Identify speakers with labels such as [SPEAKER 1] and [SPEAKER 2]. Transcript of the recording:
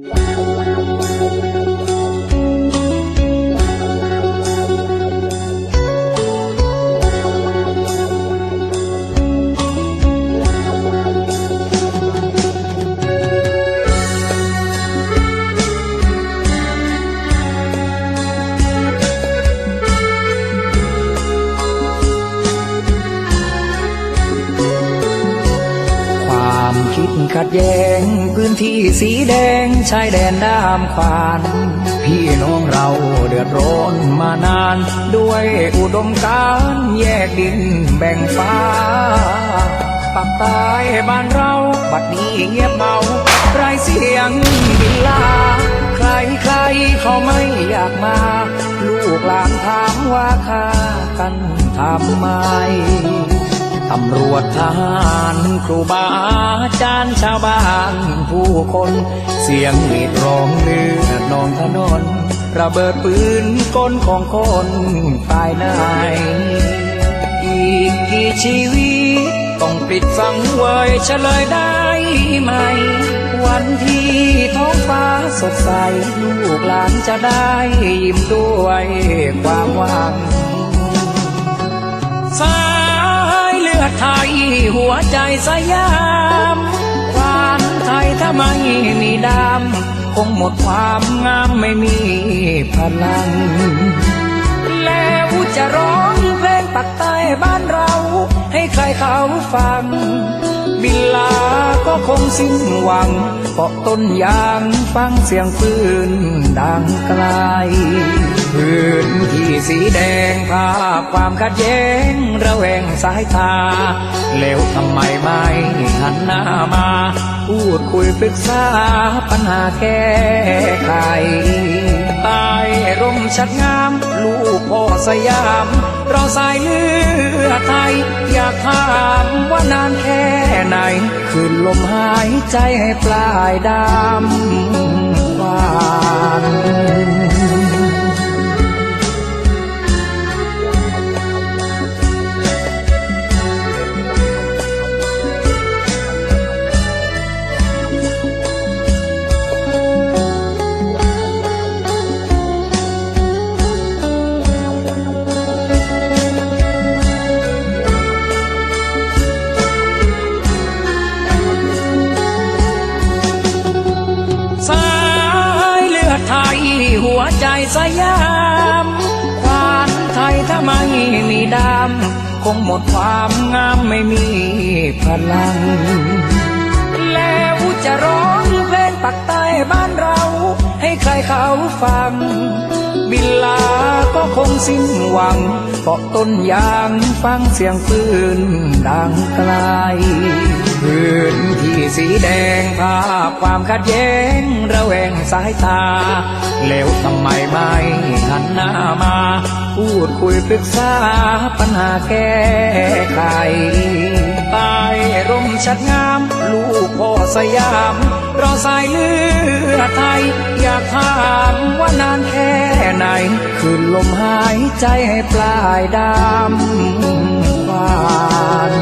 [SPEAKER 1] ワンワ。 ความคิดขัดแย้ง พื้นที่สีแดงชายแดนด้ามขวาน พี่น้องเราเดือดร้อนมานาน ด้วยอุดมการแยกดินแบ่งฟ้าปักใต้บ้านเราบัดนี้เงียบเบาไรเสียงบินลา ใครใครเขาไม่อยากมา ลูกหลานถามว่าค่ากันทำไม ตำรวจทหารครูบาอาจารย์ชาวบ้านผู้คน เสียงมีดร้องเลือดนองถนน ระเบิดปืนก้นของคนตายในอีกกี่ชีวิต ต้องปิดฟังเวยเฉลยได้ไหม วันที่ท้องฟ้าสดใส ลูกหลานจะได้ยิ้มด้วยความหวังสา ไทยหัวใจสยามความไทยถ้าไม่มีดำคงหมดความงามไม่มีพลัง แล้วจะร้องเพลงปักใต้บ้านเรา ให้ใครเขาฟัง บินลาก็คงสิ้นหวังเกาะต้นยางฟังเสียงปืนดังไกล สีแดงภาพความขัดแย้งระแวงสายตา แล้วทำไมไม่หันหน้ามา พูดคุยปรึกษาปัญหาแก้ไขใต้ร่มชัดงาม ลูกพ่อสยาม เราสายเลือดไทย อยากถามว่านานแค่ไหน คืนลมหายใจให้ปลายดำวาน วใจสยามควานไทยถ้าไม่มีดำคงหมดความงามไม่มีพลัง แล้วจะร้องเพลงปักใต้บ้านเรา ให้ใครเขาฟัง บินลาก็คงสิ้นหวังเกาะต้นยางฟังเสียงปืนดังไกลพื้นที่สีแดงภาพความขัดแย้งระแวงสายตา แล้วทำไมไม่หันหน้ามา พูดคุยปรึกษาปัญหาแก้ไขใต้ร่มชัดงาม ลูกพ่อสยามราสายเลือดไทย อยากถามว่านานแค่ไหน คืนลมหายใจให้ปลายดำหวาน